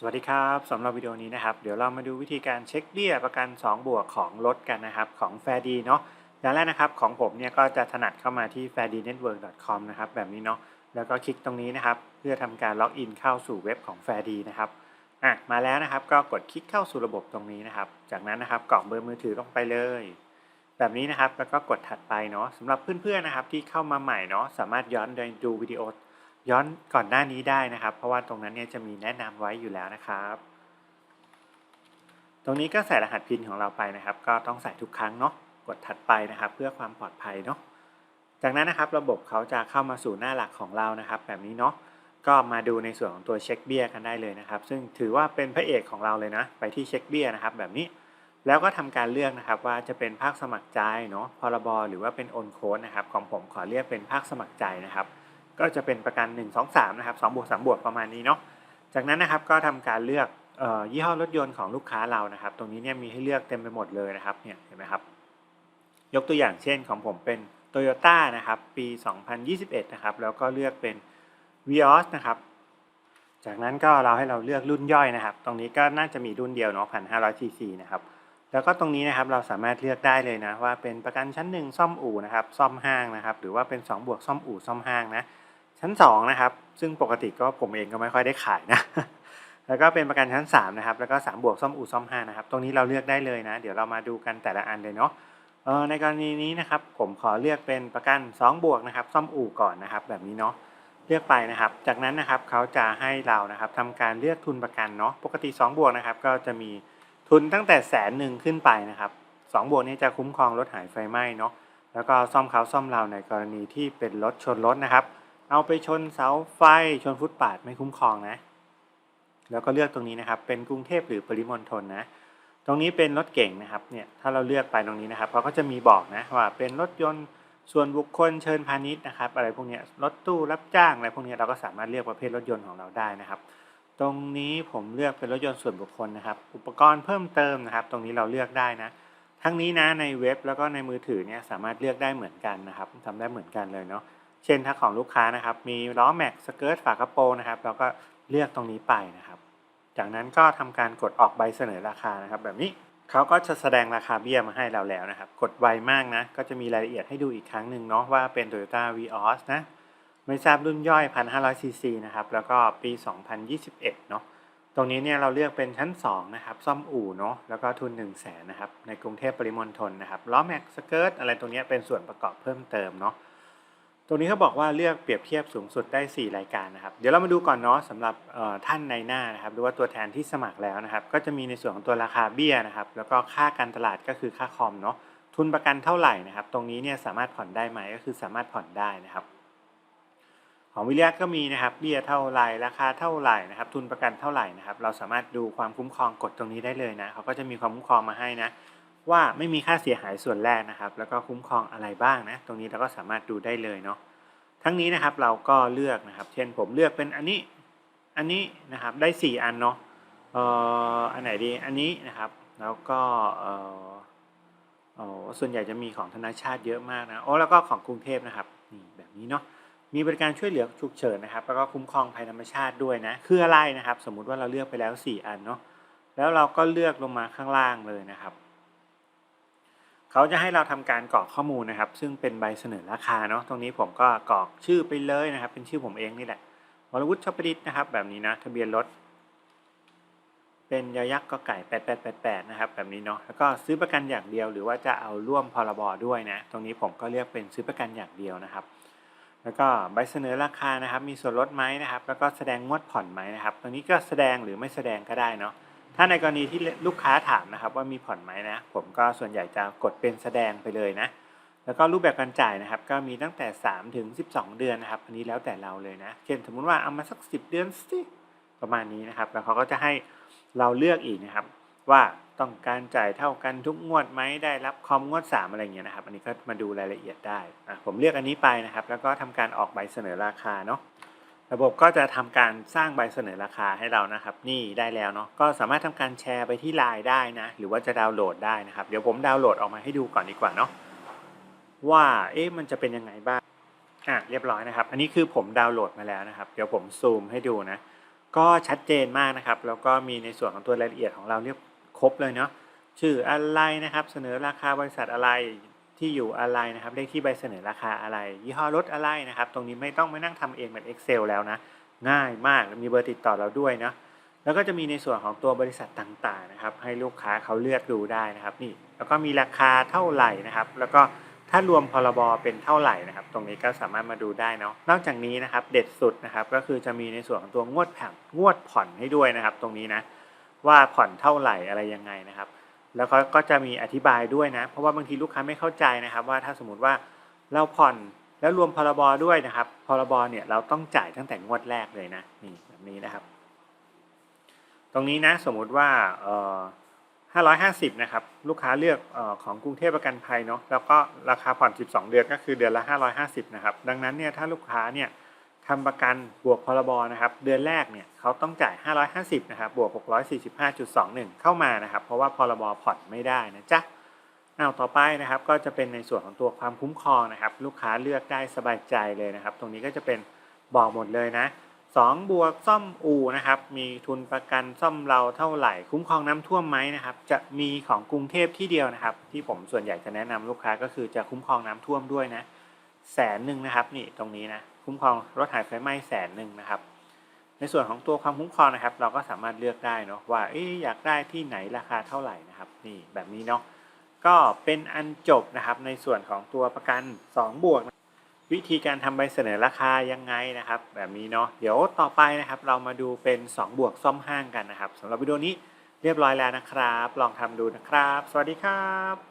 สวัสดีครับสำหรับวิดีโอนี้นะครับ เดี๋ยวเรามาดูวิธีการเช็คเบี้ยประกัน 2 บวกของรถกันนะครับของ f a i r d เนาะอย่างแรกนะครับของผมเนี่ยก็จะถนัดเข้ามาที่ f a i r d n e t w o r k c o m นะครับแบบนี้เนาะแล้วก็คลิกตรงนี้นะครับ เพื่อทำการล็อกอินเข้าสู่เว็บของ f a i r d นะครับอะมาแล้วนะครับก็กดคลิกเข้าสู่ระบบตรงนี้นะครับ จากนั้นนะครับกรอกเบอร์มือถือลงไปเลย แบบนี้นะครับแล้วก็กดถัดไปเนาะสำหรับเพื่อนๆนะครับที่เข้ามาใหม่เนาะสามารถย้อนดูวิดีโอ ย้อนก่อนหน้านี้ได้นะครับ เพราะว่าตรงนั้นเนี่ยจะมีแนะนำไว้อยู่แล้วนะครับ ตรงนี้ก็ใส่รหัสพินของเราไปนะครับ ก็ต้องใส่ทุกครั้งเนาะกดถัดไปนะครับ เพื่อความปลอดภัยเนาะจากนั้นนะครับ ระบบเขาจะเข้ามาสู่หน้าหลักของเรานะครับ แบบนี้เนาะก็มาดูในส่วนของตัวเช็คเบี้ยกันได้เลยนะครับ ซึ่งถือว่าเป็นพระเอกของเราเลยนะ ไปที่เช็คเบี้ยนะครับ แบบนี้แล้วก็ทำการเลือกนะครับว่าจะเป็นภาคสมัครใจเนาะพรบหรือว่าเป็นโอนโค้ดนะครับ ของผมขอเรียกเป็นภาคสมัครใจนะครับ ก็จะเป็นประกัน 1 2 3นะครับ2บวก3บวกประมาณนี้เนาะจากนั้นนะครับก็ทำการเลือกออยี่ห้อรถยนต์ของลูกค้าเรานะครับ ตรงนี้เนี่ยมีให้เลือกเต็มไปหมดเลยนะครับเนี่ยเห็นไหมครับ ยกตัวอย่างเช่นของผมเป็น Toyota นะครับ ปี 2021 นะครับ แล้วก็เลือกเป็น Vios นะครับ จากนั้นก็เราให้เราเลือกรุ่นย่อยนะครับ ตรงนี้ก็น่าจะมีรุ่นเดียวเนาะ1,500 cc นะครับ แล้วก็ตรงนี้นะครับเราสามารถเลือกได้เลยนะว่าเป็นประกันชั้น 1 ซ่อมอู่นะครับ ซ่อมห้างนะครับ หรือว่าเป็น2บวกซ่อมอู่ซ่อมห้างนะ ชั้น 2 นะครับ ซึ่งปกติก็ผมเองก็ไม่ค่อยได้ขายนะ แล้วก็เป็นประกันชั้น 3 นะครับ แล้วก็ 3 บวกซ่อมอู่ซ่อมห้านะครับ ตรงนี้เราเลือกได้เลยนะ เดี๋ยวเรามาดูกันแต่ละอันเลยเนาะในกรณีนี้นะครับ ผมขอเลือกเป็นประกัน 2 บวกนะครับ ซ่อมอู่ก่อนนะครับ แบบนี้เนาะ เลือกไปนะครับ จากนั้นนะครับเขาจะให้เรานะครับทำการเลือกทุนประกันเนาะ ปกติ 2 บวกนะครับ ก็จะมีทุนตั้งแต่แสนหนึ่งขึ้นไปนะครับ2บวกนี้จะคุ้มครองรถหายไฟไหม้เนาะ แล้วก็ซ่อมเขาซ่อมเราในกรณีที่เป็นรถชนรถนะครับ เอาไปชนเสาไฟชนฟุตบาทไม่คุ้มครองนะ แล้วก็เลือกตรงนี้นะครับ เป็นกรุงเทพหรือปริมณฑลนะ ตรงนี้เป็นรถเก่งนะครับเนี่ยถ้าเราเลือกไปตรงนี้นะครับเขาก็จะมีบอกนะว่าเป็นรถยนต์ส่วนบุคคลเชิญพาณิชย์นะครับอะไรพวกนี้รถตู้รับจ้างอะไรพวกนี้เราก็สามารถเลือกประเภทรถยนต์ของเราได้นะครับ ตรงนี้ผมเลือกเป็นรถยนต์ส่วนบุคคลนะครับ อุปกรณ์เพิ่มเติมนะครับ ตรงนี้เราเลือกได้นะทั้งนี้นะในเว็บแล้วก็ในมือถือเนี่ยสามารถเลือกได้เหมือนกันนะครับทำได้เหมือนกันเลยเนาะ เช่นถ้าของลูกค้านะครับ มีล้อแม็กสเกิร์ตฝากระโปรงนะครับ เราก็เลือกตรงนี้ไปนะครับ จากนั้นก็ทำการกดออกใบเสนอราคานะครับ แบบนี้เขาก็จะแสดงราคาเบี้ยมาให้เราแล้วนะครับ กดไวมากนะ ก็จะมีรายละเอียดให้ดูอีกครั้งหนึ่งเนาะว่าเป็น Toyota Vios นะไม่ทราบรุ่นย่อย 1,500 cc นะครับ แล้วก็ปี 2021 เนาะตรงนี้เนี่ยเราเลือกเป็นชั้น 2 นะครับ ซ่อมอู่เนาะแล้วก็ทุน 1 0 0 0 0แสนนะครับ ในกรุงเทพปริมณฑลนะครับ ล้อแม็กสเกิร์ตอะไรตรงนี้เป็นส่วนประกอบเพิ่มเติมเนาะ ตรงนี้เขาบอกว่าเลือกเปรียบเทียบสูงสุดได้ 4 รายการนะครับ เดี๋ยวเรามาดูก่อนเนาะสำหรับท่านในหน้านะครับหรือว่าตัวแทนที่สมัครแล้วนะครับ ก็จะมีในส่วนของตัวราคาเบี้ยนะครับ แล้วก็ค่าการตลาดก็คือค่าคอมเนาะทุนประกันเท่าไหร่นะครับ ตรงนี้เนี่ยสามารถผ่อนได้ไหมก็คือสามารถผ่อนได้นะครับ ของวิเลียก็มีนะครับเบี้ยเท่าไหร่ราคาเท่าไหร่นะครับ ทุนประกันเท่าไหร่นะครับ เราสามารถดูความคุ้มครองกดตรงนี้ได้เลยนะเขาก็จะมีความคุ้มครองมาให้นะ ว่าไม่มีค่าเสียหายส่วนแรกนะครับ แล้วก็คุ้มครองอะไรบ้างนะ ตรงนี้เราก็สามารถดูได้เลยเนาะทั้งนี้นะครับเราก็เลือกนะครับ เช่นผมเลือกเป็นอันนี้อันนี้นะครับได้ 4 อันเนาะเอ่ออันไหนดีอันนี้นะครับ แล้วก็เอ่อโอ้ส่วนใหญ่จะมีของธนาชาติเยอะมากนะโอ้แล้วก็ของกรุงเทพนะครับนี่แบบนี้เนาะมีบริการช่วยเหลือฉุกเฉินนะครับ แล้วก็คุ้มครองภัยธรรมชาติด้วยนะคืออะไรนะครับ สมมุติว่าเราเลือกไปแล้ว 4 อันเนาะแล้วเราก็เลือกลงมาข้างล่างเลยนะครับ เขาจะให้เราทำการกรอกข้อมูลนะครับ ซึ่งเป็นใบเสนอราคาเนาะตรงนี้ผมก็กรอกชื่อไปเลยนะครับ เป็นชื่อผมเองนี่แหละวรวุฒิชอประดิษฐ์นะครับ แบบนี้นะทะเบียนรถเป็นยอยักษ์ก็ไก่ 8888 นะครับ แบบนี้เนาะแล้วก็ซื้อประกันอย่างเดียว หรือว่าจะเอาร่วมพรบด้วยนะ ตรงนี้ผมก็เลือกเป็นซื้อประกันอย่างเดียวนะครับ แล้วก็ใบเสนอราคานะครับ มีส่วนลดไหมนะครับ แล้วก็แสดงงวดผ่อนไหมนะครับ ตรงนี้ก็แสดงหรือไม่แสดงก็ได้เนาะ ถ้าในกรณีที่ลูกค้าถามนะครับว่ามีผ่อนไหมนะ ผมก็ส่วนใหญ่จะกดเป็นแสดงไปเลยนะ แล้วก็รูปแบบการจ่ายนะครับ ก็มีตั้งแต่ 3 ถึง 12 เดือนนะครับ อันนี้แล้วแต่เราเลยนะ เช่นสมมุติว่าเอามาสัก 10 เดือนสิประมาณนี้นะครับ แล้วเขาก็จะให้เราเลือกอีกนะครับ ว่าต้องการจ่ายเท่ากันทุกงวดไหมได้รับคอมงวด 3 อะไรเงี้ยนะครับ อันนี้ก็มาดูรายละเอียดได้อะผมเลือกอันนี้ไปนะครับ แล้วก็ทำการออกใบเสนอราคาเนาะ ระบบก็จะทำการสร้างใบเสนอราคาให้เรานะครับ นี่ได้แล้วเนาะก็สามารถทำการแชร์ไปที่ไลน์ได้นะ หรือว่าจะดาวน์โหลดได้นะครับ เดี๋ยวผมดาวน์โหลดออกมาให้ดูก่อนดีกว่าเนาะว่าเอ๊ะมันจะเป็นยังไงบ้างอะเรียบร้อยนะครับ อันนี้คือผมดาวน์โหลดมาแล้วนะครับ เดี๋ยวผมซูมให้ดูนะ ก็ชัดเจนมากนะครับ แล้วก็มีในส่วนของตัวรายละเอียดของเราเรียบครบเลยเนาะชื่ออะไรนะครับ เสนอราคาบริษัทอะไร ที่อยู่อะไรนะครับเลขที่ใบเสนอราคาอะไร ยี่ห้อรถอะไรนะครับ ตรงนี้ไม่ต้องมานั่งทำเองแบบ Excel แล้วนะ ง่ายมากมีเบอร์ติดต่อเราด้วยเนาะแล้วก็จะมีในส่วนของตัวบริษัทต่างๆนะครับ ให้ลูกค้าเขาเลือกดูได้นะครับนี่แล้วก็มีราคาเท่าไหร่นะครับ แล้วก็ถ้ารวมพรบเป็นเท่าไหร่นะครับ ตรงนี้ก็สามารถมาดูได้เนาะนอกจากนี้นะครับ เด็ดสุดนะครับ ก็คือจะมีในส่วนของตัวงวดแผ่นงวดผ่อนให้ด้วยนะครับ ตรงนี้นะว่าผ่อนเท่าไหร่อะไรยังไงนะครับ แล้วก็ก็จะมีอธิบายด้วยนะ เพราะว่าบางทีลูกค้าไม่เข้าใจนะครับ ว่าถ้าสมมติว่าเราผ่อนแล้วรวมพรบด้วยนะครับ พรบเนี่ยเราต้องจ่ายตั้งแต่งวดแรกเลยนะนี่แบบนี้นะครับ ตรงนี้นะสมมุติว่าเอ่อ550นะครับลูกค้าเลือกเออของกรุงเทพประกันภัยเนาะแล้วก็ราคาผ่อน 12 เดือนก็คือเดือนละ 550นะครับดังนั้นเนี่ยถ้าลูกค้าเนี่ย ทำประกันบวกพรบนะครับ เดือนแรกเนี่ยเขาต้องจ่าย 550นะครับบวก 645.21 เข้ามานะครับ เพราะว่าพรบผ่อนไม่ได้นะจ๊ะเอาต่อไปนะครับก็จะเป็นในส่วนของตัวความคุ้มครองนะครับ ลูกค้าเลือกได้สบายใจเลยนะครับ ตรงนี้ก็จะเป็นบอกหมดเลยนะ2บวกซ่อมอู่นะครับ มีทุนประกันซ่อมเราเท่าไหร่ คุ้มครองน้ำท่วมไหมนะครับ จะมีของกรุงเทพที่เดียวนะครับ ที่ผมส่วนใหญ่จะแนะนำลูกค้าก็คือจะคุ้มครองน้ำท่วมด้วยนะ แสนหนึ่งนะครับนี่ตรงนี้นะคุ้มครองรถหายไฟไหม้แสนหนึ่งนะครับ ในส่วนของตัวความคุ้มครองนะครับ เราก็สามารถเลือกได้เนาะว่าออยากได้ที่ไหนราคาเท่าไหร่นะครับนี่แบบนี้เนาะก็เป็นอันจบนะครับในส่วนของตัวประกัน2บวกวิธีการทำใบเสนอราคายังไงนะครับ แบบนี้เนาะเดี๋ยวต่อไปนะครับ เรามาดูเป็น 2 บวกซ่อมห้างกันนะครับสำหรับวิดีโอนี้เรียบร้อยแล้วนะครับ ลองทำดูนะครับ สวัสดีครับ